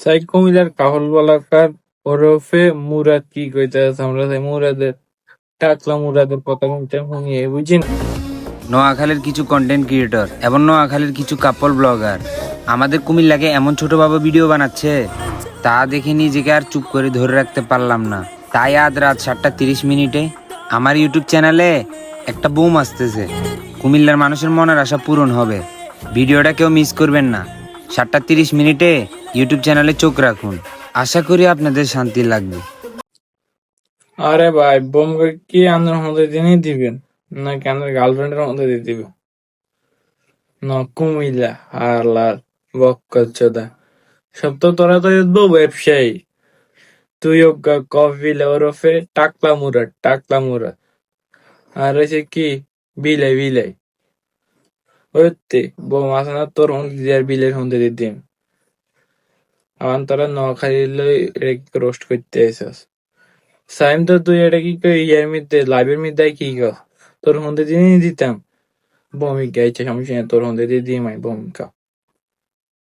সাই কুমিল্লার কাহল বালাকার ওরফে মুরাদ কি কইতেছে আমরা সেই মুরাদের, টাকলা মুরাদের কথা শুনতে শুনিয়ে বুঝি না। নোয়াখালীর কিছু কন্টেন্ট ক্রিয়েটর এবং নোয়াখালীর কিছু কাপল ব্লগার আমাদের কুমিল্লাকে এমন ছোটভাবে ভিডিও বানাচ্ছে, তা দেখে নিজেকে আর চুপ করে ধরে রাখতে পারলাম না। তাই আজ রাত সাতটা তিরিশ মিনিটে আমার ইউটিউব চ্যানেলে একটা বুম আসতেছে। কুমিল্লার মানুষের মনের আশা পূরণ হবে। ভিডিওটা কেউ মিস করবেন না। সাতটা তিরিশ মিনিটে ইউটিউব চ্যানেলে চোখ রাখুন। আশা করি আপনাদের শান্তি লাগবে। আরে ভাই বোম কি আপনার মধ্যে দিনই দিবেন? নাকি আপনার গার্লফ্রেন্ডের মধ্যে দিয়ে দিবেন না, কুমিল্লা হারলার বক্কচোদা সব তো তোরা তো বউ ব্যবসায়ী। তুই কফিলে ওরফে টাকলা মুরাদ টাকলা মুরাদ আর হয়েছে কি? বিলাই বিলাই। ওইতে বউ মাছ না তোর আর বিলের মধ্যে দিয়ে দিম। আমার তোরা নোয়াখালী রোস্ট করতে এসেছ সাইম তো তুই এটা কি কই? ইয়ার মধ্যে লাইভের মধ্যে কি কর তোর হন্দে দিয়ে দিতাম। বমি গাইছে, সমস্যা তোর হন্দে দিয়ে দিয়ে মাই বমিকা